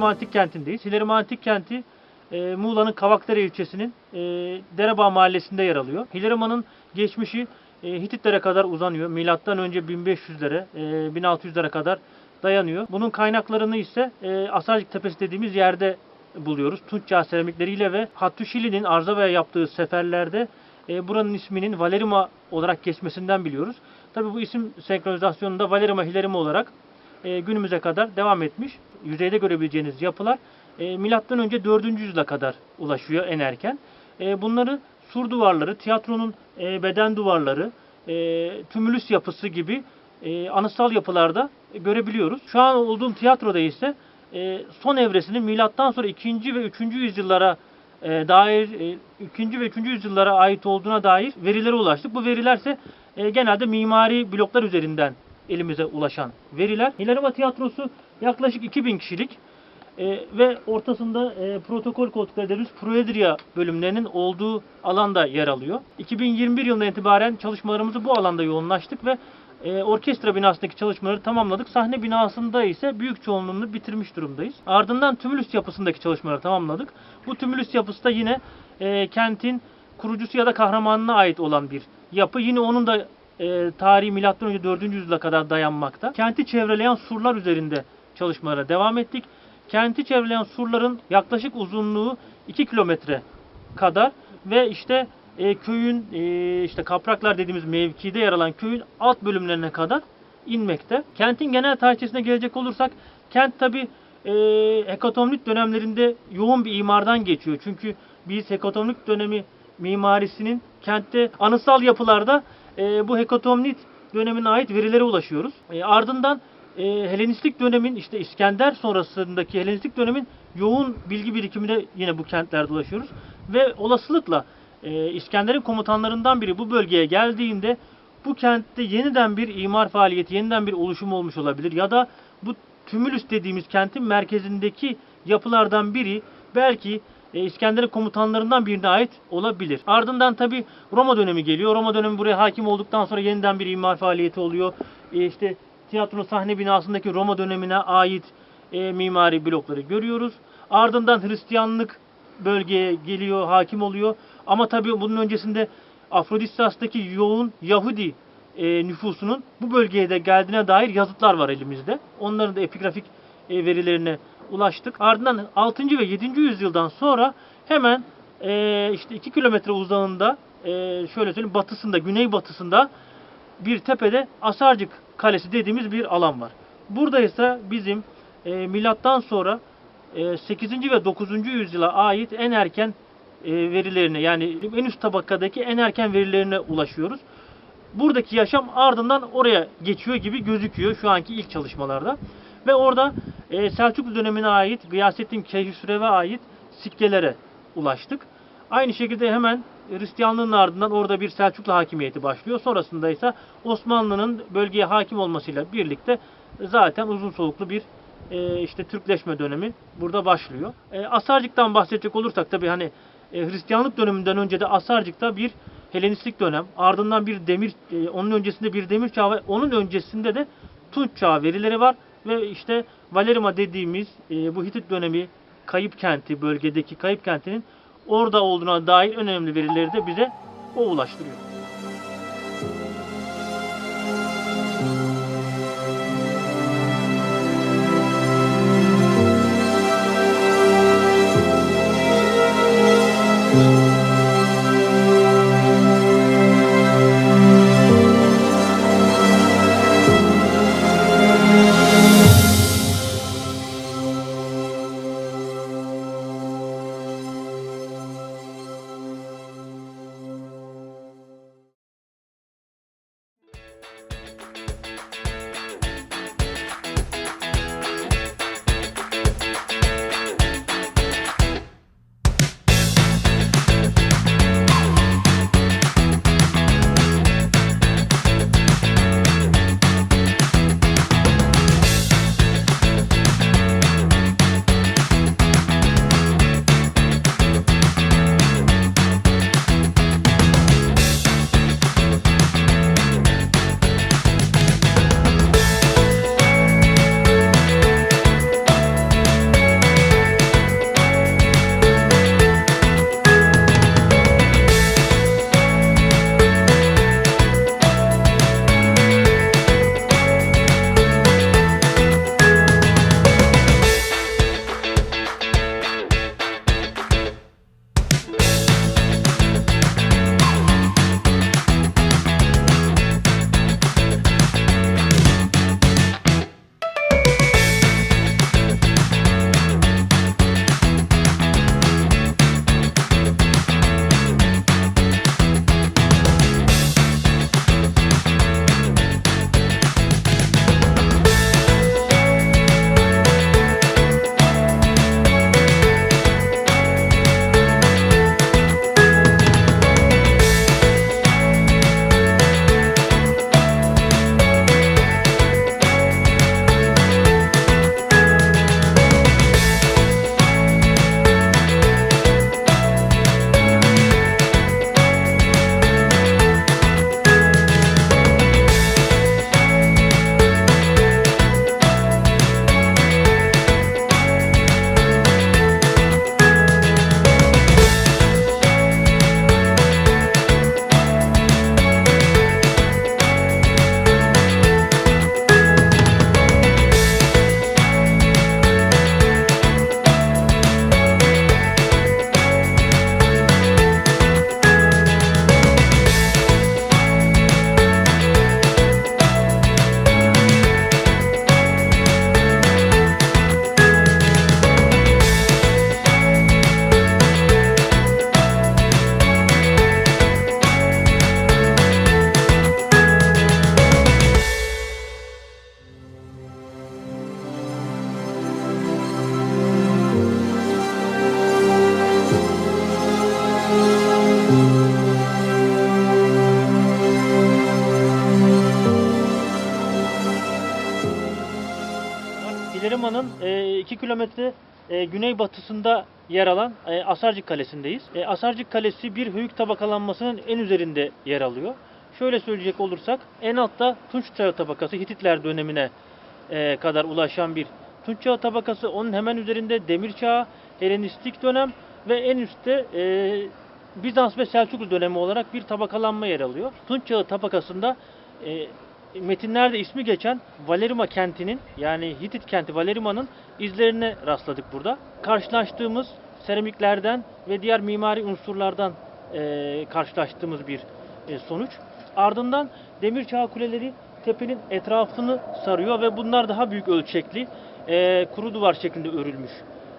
Hilerim Antik Kenti'ndeyiz. Hilerim Antik Kenti e, Muğla'nın Kavakdere ilçesinin e, Derebağ mahallesinde yer alıyor. Hilerima'nın geçmişi e, Hititlere kadar uzanıyor. Milattan önce 1500'lere, e, 1600'lere kadar dayanıyor. Bunun kaynaklarını ise e, Asarcık Tepesi dediğimiz yerde buluyoruz. Tunç Çağı seramikleriyle ve Hattuşili'nin Arzava'ya yaptığı seferlerde e, buranın isminin Valerima olarak geçmesinden biliyoruz. Tabi bu isim senkronizasyonunda Valerima Hilerima olarak e, günümüze kadar devam etmiş. Yüzeyde görebileceğiniz yapılar e, milattan önce 4. yüzyıla kadar ulaşıyor en erken. E, bunları sur duvarları, tiyatronun e, beden duvarları, e, tümülüs yapısı gibi e, anıtsal yapılarda görebiliyoruz. Şu an olduğum tiyatroda ise e, son evresinin milattan sonra 2. ve 3. yüzyıllara e, dair e, 2. ve 3. yüzyıllara ait olduğuna dair verilere ulaştık. Bu verilerse e, genelde mimari bloklar üzerinden elimize ulaşan veriler. Hilarima Tiyatrosu yaklaşık 2000 kişilik e, ve ortasında e, protokol koltukları dediğimiz Proedria bölümlerinin olduğu alanda yer alıyor. 2021 yılından itibaren çalışmalarımızı bu alanda yoğunlaştık ve e, orkestra binasındaki çalışmaları tamamladık. Sahne binasında ise büyük çoğunluğunu bitirmiş durumdayız. Ardından tümülüs yapısındaki çalışmaları tamamladık. Bu tümülüs yapısı da yine e, kentin kurucusu ya da kahramanına ait olan bir yapı. Yine onun da e, tarihi önce 4. yüzyıla kadar dayanmakta. Kenti çevreleyen surlar üzerinde çalışmalara devam ettik. Kenti çevreleyen surların yaklaşık uzunluğu 2 kilometre kadar ve işte e, köyün e, işte kapraklar dediğimiz mevkide yer alan köyün alt bölümlerine kadar inmekte. Kentin genel tarihçesine gelecek olursak kent tabi e, hekatomlit dönemlerinde yoğun bir imardan geçiyor. Çünkü biz hekatomlit dönemi mimarisinin kentte anıtsal yapılarda e, bu hekatomlit dönemine ait verilere ulaşıyoruz. E, ardından e, Helenistik dönemin işte İskender sonrasındaki Helenistik dönemin yoğun bilgi birikimine yine bu kentlerde ulaşıyoruz. Ve olasılıkla e, İskender'in komutanlarından biri bu bölgeye geldiğinde bu kentte yeniden bir imar faaliyeti, yeniden bir oluşum olmuş olabilir. Ya da bu Tümülüs dediğimiz kentin merkezindeki yapılardan biri belki e, İskender'in komutanlarından birine ait olabilir. Ardından tabi Roma dönemi geliyor. Roma dönemi buraya hakim olduktan sonra yeniden bir imar faaliyeti oluyor. E, işte sahne binasındaki Roma dönemine ait e, mimari blokları görüyoruz. Ardından Hristiyanlık bölgeye geliyor, hakim oluyor. Ama tabii bunun öncesinde Afrodisias'taki yoğun Yahudi e, nüfusunun bu bölgeye de geldiğine dair yazıtlar var elimizde. Onların da epigrafik e, verilerine ulaştık. Ardından 6. ve 7. yüzyıldan sonra hemen e, işte 2 kilometre uzağında e, şöyle söyleyeyim batısında, güney batısında bir tepede Asarcık Kalesi dediğimiz bir alan var. Burada ise bizim e, milattan sonra e, 8. ve 9. yüzyıla ait en erken e, verilerine yani en üst tabakadaki en erken verilerine ulaşıyoruz. Buradaki yaşam ardından oraya geçiyor gibi gözüküyor şu anki ilk çalışmalarda. Ve orada e, Selçuklu dönemine ait Gıyasettin Keyhüsrev'e ait sikkelere ulaştık. Aynı şekilde hemen Hristiyanlığın ardından orada bir Selçuklu hakimiyeti başlıyor. Sonrasında ise Osmanlı'nın bölgeye hakim olmasıyla birlikte zaten uzun soluklu bir e, işte Türkleşme dönemi burada başlıyor. E, Asarcık'tan bahsedecek olursak tabi hani e, Hristiyanlık döneminden önce de Asarcık'ta bir Helenistik dönem, ardından bir demir, e, onun öncesinde bir demir çağı ve onun öncesinde de Tunç çağı verileri var ve işte Valerima dediğimiz e, bu Hitit dönemi kayıp kenti, bölgedeki kayıp kentinin orada olduğuna dair önemli verileri de bize o ulaştırıyor. Hileriman'ın 2 kilometre e, güneybatısında yer alan e, Asarcık Kalesi'ndeyiz. E, Asarcık Kalesi bir höyük tabakalanmasının en üzerinde yer alıyor. Şöyle söyleyecek olursak en altta Tunç Çağı tabakası Hititler dönemine e, kadar ulaşan bir Tunç Çağı tabakası. Onun hemen üzerinde Demir Çağı, Helenistik dönem ve en üstte e, Bizans ve Selçuklu dönemi olarak bir tabakalanma yer alıyor. Tunç Çağı tabakasında e, metinlerde ismi geçen Valerima kentinin yani Hitit kenti Valerima'nın izlerine rastladık burada. Karşılaştığımız seramiklerden ve diğer mimari unsurlardan e, karşılaştığımız bir e, sonuç. Ardından demir çağ kuleleri tepenin etrafını sarıyor ve bunlar daha büyük ölçekli e, kuru duvar şeklinde örülmüş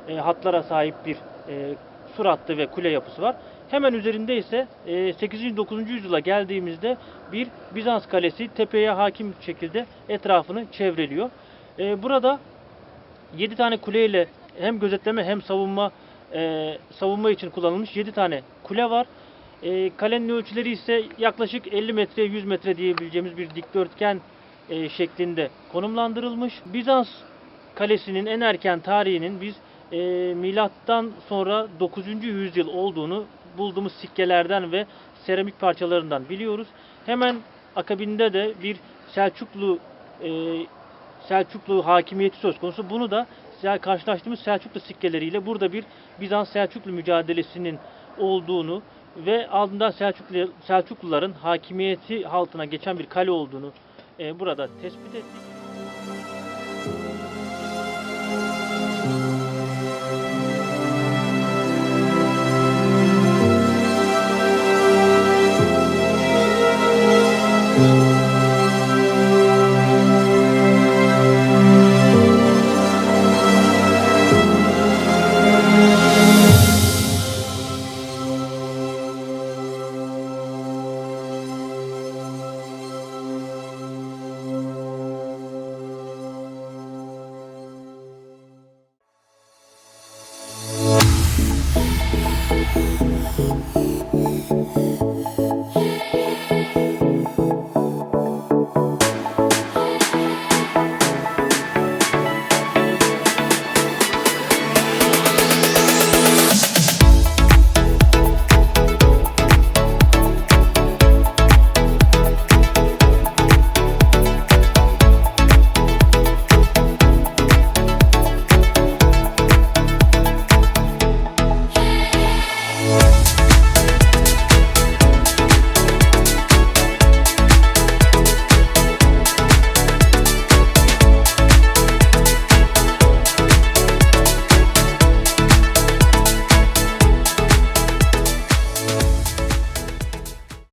e, hatlara sahip bir e, sur hattı ve kule yapısı var. Hemen üzerinde ise e, 8. 9. yüzyıla geldiğimizde bir Bizans kalesi tepeye hakim şekilde etrafını çevreliyor. E, burada 7 tane kuleyle hem gözetleme hem savunma e, savunma için kullanılmış 7 tane kule var. E, kalenin ölçüleri ise yaklaşık 50 metre 100 metre diyebileceğimiz bir dikdörtgen şeklinde konumlandırılmış. Bizans kalesinin en erken tarihinin biz e, milattan sonra 9. yüzyıl olduğunu bulduğumuz sikkelerden ve seramik parçalarından biliyoruz. Hemen akabinde de bir Selçuklu e, Selçuklu hakimiyeti söz konusu. Bunu da karşılaştığımız Selçuklu sikkeleriyle burada bir Bizans Selçuklu mücadelesinin olduğunu ve ardından Selçuklu Selçukluların hakimiyeti altına geçen bir kale olduğunu e, burada tespit ettik.